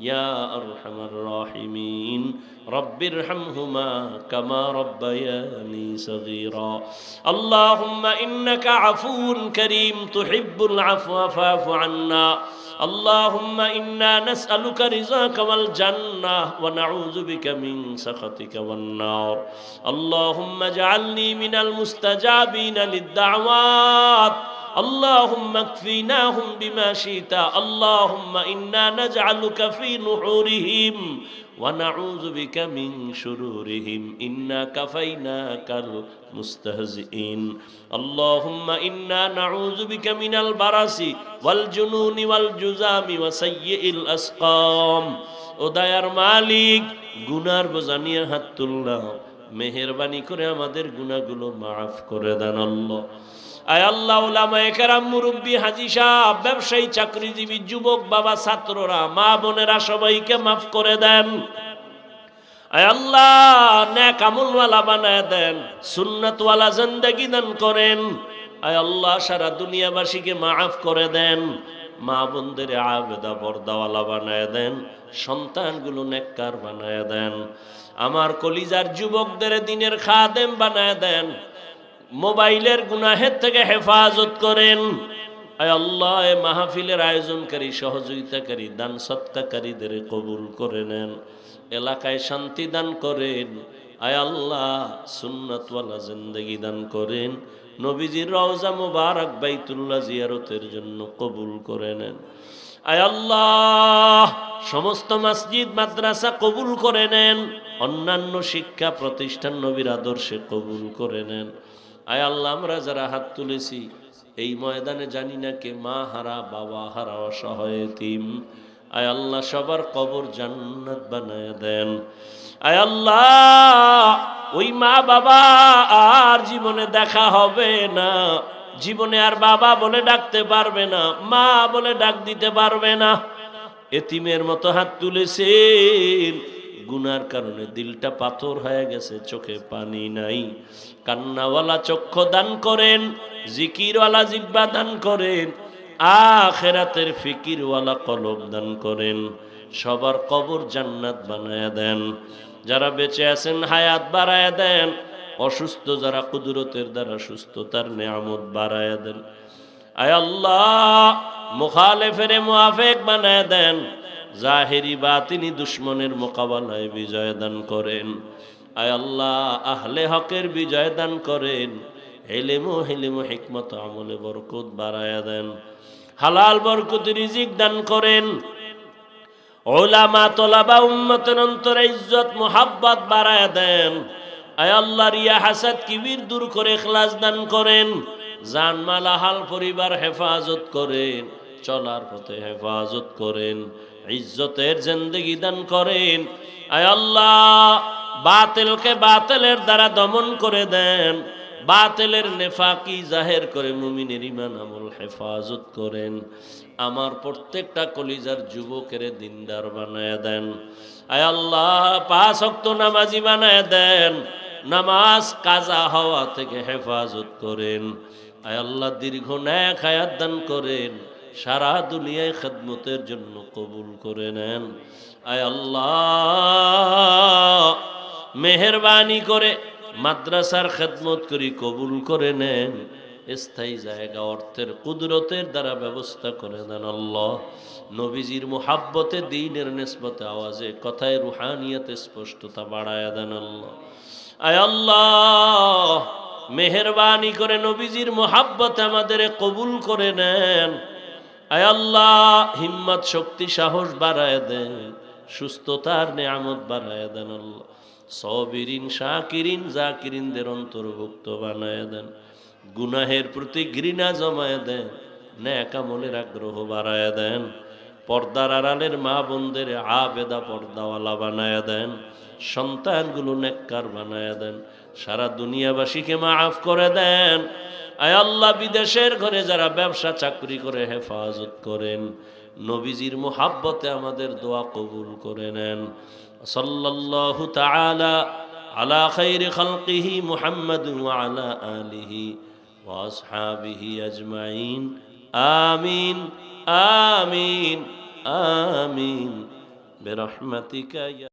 ইয়া আরহামার রাহিমিন رب ارحمهما كما ربياني صغيرا اللهم انك عفو كريم تحب العفو فاعف عنا اللهم انا نسالك رضاك والجنه ونعوذ بك من سخطك والنار اللهم اجعلني من المستجابين للدعوات اللهم اكفيناهم بما شئت اللهم انا نجعلك في نحورهم ونعوذ بك من شرورهم إنا كفيناك المستهزئين اللهم إنا نعوذ بك من البرس والجنون والجزام وسيء الأسقام ওদায়ার মালিক গুনার বোঝানিয়ে হাত তুললাম মেহরবানি করে আমাদের গুনাহগুলো মাফ করে দেন আল্লাহ। আয় আল্লাহ মুরব্বী, হাজি সাহেব, ব্যবসায়ী, চাকরিজীবী, যুবক, বাবা, ছাত্ররা, মা বোনেরা সবাইকে মাফ করে দেন। বানায় দেন দান করেন। আয় আল্লাহ, সারা দুনিয়াবাসীকে মাফ করে দেন। মা বোনদের আবেদা বর্দাওয়ালা বানায় দেন, সন্তানগুলো নেককার বানায় দেন, আমার কলিজার যুবকদের দিনের খাদেম বানায় দেন, মোবাইলের গুনাহের থেকে হেফাজত করেন। আল্লাহ মাহফিলের আয়োজনকারী, সহযোগিতাকারী, দান সত্তাকারীদের কবুল করে নেন, এলাকায় শান্তি দান করেন। আয় আল্লাহ, সুন্নতওয়ালা জিন্দগি দান করেন। নবীজির রওজা মুবারক বাইতুল্লাহ জিয়ারতের জন্য কবুল করে নেন। আয় আল্লাহ, সমস্ত মসজিদ, মাদ্রাসা কবুল করে নেন। অন্যান্য শিক্ষা প্রতিষ্ঠান নবীর আদর্শে কবুল করে নেন। আয় আল্লাহ, আমরা যারা হাত তুলেছি, এই ময়দানে জানি না কে মা হারা, বাবা হারা, অসহায় তিম আয় আল্লাহ সবার কবর জান্নাত বানায় দেন। আয় আল্লাহ, ওই মা বাবা আর জীবনে দেখা হবে না। জীবনে আর বাবা বলে ডাকতে পারবে না, মা বলে ডাক দিতে পারবে না। এতিমের মতো হাত তুলেছেন। গুনার কারণে দিলটা পাথর হয়ে গেছে, চোখে পানি নাই। কান্নাওয়ালা চক্ষু দান করেন, জিকিরওয়ালা জিব্বা দান করেন। আখেরাতের ফিকিরওয়ালা কলব দান করেন, সবার কবর জান্নাত বানায় দেন। যারা বেঁচে আছেন, হায়াত বাড়ায় দেন। অসুস্থ যারা কুদরতের দ্বারা সুস্থতার নেয়ামত বাড়ায় দেন। আয় আল্লাহ, মুখালেফের মুআফেক বানায় দেন। জাহেরি বা তিনি দুশ্মনের মোকাবেলায় বিজয় দান করেন। আয় আল্লাহ, আহলে হকের বিজয় দান করেন। হেলেমো হেলেমো হেকমত, আমলে বরকত বাড়ায়া দেন। হালাল বরকত রিজিক দান করেন। ওলামা, তোলাবা উম্মতের অন্তরে ইজ্জত, মোহাব্বত বাড়ায় দেন। আয় আল্লাহ, রিয়া হাসাদ, কিবির দূর করে খ্লাস দান করেন। জানমাল, আহাল পরিবার হেফাজত করেন। চলার পথে হেফাজত করেন। ইজ্জতের জিন্দগি দান করেন। আয় আল্লাহ, বাতিলকে বাতিলের দ্বারা দমন করে দেন। বাতিলের নেফাকি জাহের করে মুমিনের ইমান আমল হেফাজত করেন। আমার প্রত্যেকটা কলিজার যুবকের দিনদার বানায় দেন। আয় আল্লাহ, পাঁচ অক্ত নামাজি বানায় দেন। নামাজ কাজা হওয়া থেকে হেফাজত করেন। আয় আল্লাহ, দীর্ঘ ন্যাক হায়াত দান করেন। সারা দুনিয়ায় খেদমতের জন্য কবুল করে নেন। আয় আল্লাহ, মেহরবানি করে মাদ্রাসার খেদমত করি কবুল করে নেন। স্থায়ী জায়গা অর্থের কুদরতের দ্বারা ব্যবস্থা করে দেন আল্লাহ। নবীজির মুহাব্বতে, দিনের নেসবতে, আওয়াজে, কথায়, রুহানিয়াতে স্পষ্টতা বাড়ায় দেন আল্লাহ। আয় আল্লাহ, মেহরবানি করে নবীজির মোহাব্বত আমাদের কবুল করে নেন। আয় আল্লাহ, হিম্মত, শক্তি, সাহস বাড়ায় দেন, সুস্থতার নেয়ামত বাড়ায় দেন আল্লাহ। সবিরিন, শাকিরিন, জাকিরিনদের অন্তর্ভুক্ত বানায় দেন। গুনাহের প্রতি ঘৃণা জমায় দেন ন্যাকামলের আগ্রহ বাড়ায় দেন। পর্দার আড়ালের মা বোনদের আবেদা পর্দাওয়ালা বানায় দেন। সন্তানগুলো নেককার বানায় দেন। সারা দুনিয়াবাসীকে মাফ করে দেন। আয় আল্লাহ, বিদেশের ঘরে যারা ব্যবসা, চাকরি করে, হেফাজত করেন। নবীজির মোহাব্বতে আমাদের দোয়া কবুল করে নেন সাল্লাল্লাহু তাআলা আলা খাইরি খালকিহি মুহাম্মাদ ওয়া আলা আলিহি وأصحابه أجمعين آمين آمين آمين برحمتك يا